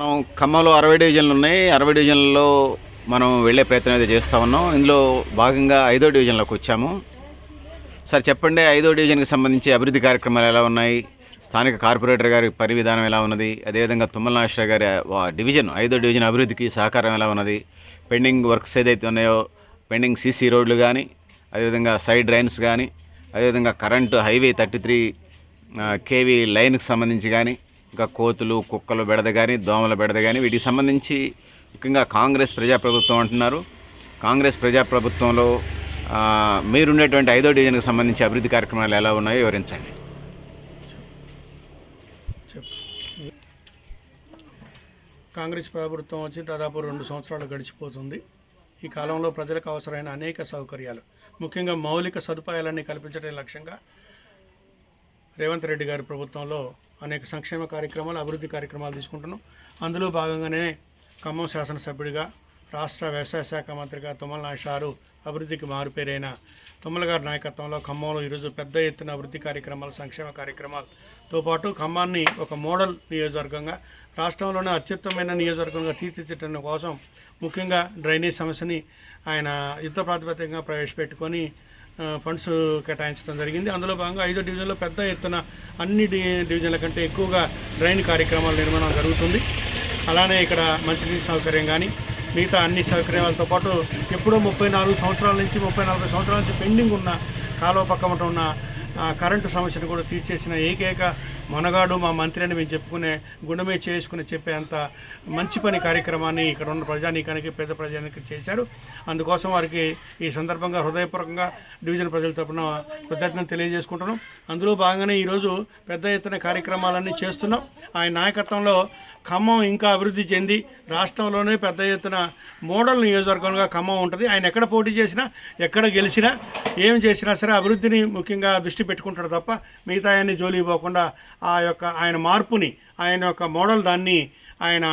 మనం ఖమ్మంలో అరవై డివిజన్లు ఉన్నాయి. అరవై డివిజన్లలో మనం వెళ్ళే ప్రయత్నం అయితే చేస్తూ ఉన్నాం. ఇందులో భాగంగా ఐదో డివిజన్లోకి వచ్చాము. సార్ చెప్పండి ఐదో డివిజన్కి సంబంధించి అభివృద్ధి కార్యక్రమాలు ఎలా ఉన్నాయి? స్థానిక కార్పొరేటర్ గారి పని విధానం ఎలా ఉన్నది? అదేవిధంగా తుమ్మల నాగేశ్వర గారి డివిజన్ ఐదో డివిజన్ అభివృద్ధికి సహకారం ఎలా ఉన్నది? పెండింగ్ వర్క్స్ ఏదైతే ఉన్నాయో పెండింగ్ సీసీ రోడ్లు కానీ అదేవిధంగా సైడ్ డ్రైన్స్ కానీ అదేవిధంగా current highway thirty three KV లైన్కి సంబంధించి కానీ ఇంకా కోతులు కుక్కలు బెడద కానీ దోమల బెడద కానీ వీటికి సంబంధించి ముఖ్యంగా కాంగ్రెస్ ప్రజాప్రభుత్వం అంటున్నారు. కాంగ్రెస్ ప్రజాప్రభుత్వంలో ఆ, మీరున్నటువంటి ఐదో డివిజన్కి సంబంధించి అభివృద్ధి కార్యక్రమాలు ఎలా ఉన్నాయో వివరించండి. కాంగ్రెస్ ప్రభుత్వం వచ్చి దాదాపు రెండు సంవత్సరాలు గడిచిపోతుంది. ఈ కాలంలో ప్రజలకు అవసరమైన అనేక సౌకర్యాలు ముఖ్యంగా మౌలిక సదుపాయాలన్నీ కల్పించడం లక్ష్యంగా రేవంత్ రెడ్డి గారి ప్రభుత్వంలో అనేక సంక్షేమ కార్యక్రమాలు అభివృద్ధి కార్యక్రమాలు తీసుకుంటున్నాం. అందులో భాగంగానే ఖమ్మం శాసనసభ్యుడిగా రాష్ట్ర వ్యవసాయ శాఖ మంత్రిగా తుమ్మల నాయషారు అభివృద్ధికి మారుపేరైన తుమ్మల గారి నాయకత్వంలో ఖమ్మంలో ఈరోజు పెద్ద ఎత్తున అభివృద్ధి కార్యక్రమాలు సంక్షేమ కార్యక్రమాలతో పాటు ఖమ్మాన్ని ఒక మోడల్ నియోజకవర్గంగా రాష్ట్రంలోనే అత్యుత్తమైన నియోజకవర్గంగా తీర్చిదిద్దడం కోసం ముఖ్యంగా డ్రైనేజ్ సమస్యని ఆయన యుద్ధ ప్రాతిపదికంగా ప్రవేశపెట్టుకొని ఫండ్స్ కేటాయించడం జరిగింది. అందులో భాగంగా ఐదో డివిజన్లో పెద్ద ఎత్తున అన్ని డివిజన్ల కంటే ఎక్కువగా డ్రైన్ కార్యక్రమాల నిర్మాణం జరుగుతుంది. అలానే ఇక్కడ మంచినీటి సౌకర్యం కానీ మిగతా అన్ని సౌకర్యాలతో పాటు ఎప్పుడో ముప్పై నాలుగు సంవత్సరాల నుంచి ముప్పై నలభై సంవత్సరాల నుంచి పెండింగ్ ఉన్న కాలువ పక్కమట ఉన్న కరెంటు సమస్యను కూడా తీర్చేసిన ఏకైక మనగాడు మా మంత్రి అని మేము చెప్పుకునే గుండమే చేసుకుని చెప్పే అంత మంచి పని కార్యక్రమాన్ని ఇక్కడ ఉన్న ప్రజానీకానికి పేద ప్రజానికి చేశారు. అందుకోసం వారికి ఈ సందర్భంగా హృదయపూర్వకంగా డివిజన్ ప్రజల తరపున కృతజ్ఞత తెలియజేసుకుంటున్నాం. అందులో భాగంగానే ఈరోజు పెద్ద ఎత్తున కార్యక్రమాలన్నీ చేస్తున్నాం. ఆయన నాయకత్వంలో ఖమ్మం ఇంకా అభివృద్ధి చెంది రాష్ట్రంలోనే పెద్ద ఎత్తున మోడల్ నియోజకవర్గంగా ఖమ్మం ఉంటుంది. ఆయన ఎక్కడ పోటీ చేసినా ఎక్కడ గెలిచినా ఏం చేసినా సరే అభివృద్ధిని ముఖ్యంగా దృష్టి పెట్టుకుంటాడు తప్ప మిగతా ఆయన్ని జోలి పోకుండా ఆ యొక్క ఆయన మార్పుని ఆయన యొక్క మోడల్ దాన్ని ఆయన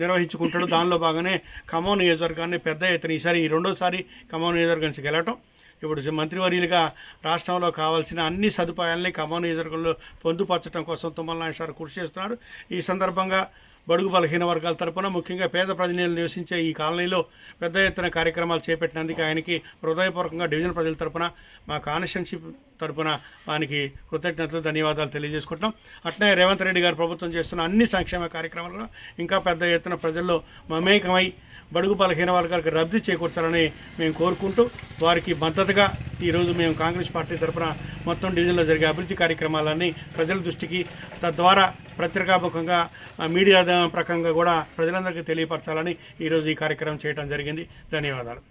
నిర్వహించుకుంటాడు. దానిలో భాగంగానే ఖమ్మం నియోజకవర్గాన్ని పెద్ద ఎత్తున ఈసారి ఈ రెండోసారి ఖమ్మం నియోజకవర్గానికి వెళ్ళటం ఇప్పుడు మంత్రివర్యులుగా రాష్ట్రంలో కావాల్సిన అన్ని సదుపాయాలని ఖమ్మం నియోజకవర్గంలో పొందుపరచడం కోసం తుమ్మల నాగేశ్వర కృషి చేస్తున్నారు. ఈ సందర్భంగా బడుగు బలహీన వర్గాల తరపున ముఖ్యంగా పేద ప్రజలు నివసించే ఈ కాలనీలో పెద్ద ఎత్తున కార్యక్రమాలు చేపట్టినందుకు ఆయనకి హృదయపూర్వకంగా డివిజన్ ప్రజల తరపున మా కాన్స్టిట్యున్సీ తరపున ఆయనకి కృతజ్ఞతలు ధన్యవాదాలు తెలియజేసుకుంటాం అట్లే రేవంత్ రెడ్డి గారు ప్రభుత్వం చేస్తున్న అన్ని సంక్షేమ కార్యక్రమాలు కూడా ఇంకా పెద్ద ఎత్తున ప్రజల్లో మమేకమై బడుగు బలహీన వర్గాలకు లబ్ధి చేకూర్చాలని మేము కోరుకుంటూ వారికి మద్దతుగా ఈరోజు మేము కాంగ్రెస్ పార్టీ తరఫున మొత్తం డివిజన్లో జరిగే అభివృద్ధి కార్యక్రమాలన్నీ ప్రజల దృష్టికి తద్వారా పత్రికాముఖంగా మీడియా ప్రకంగా కూడా ప్రజలందరికీ తెలియపరచాలని ఈరోజు ఈ కార్యక్రమం చేయడం జరిగింది. ధన్యవాదాలు.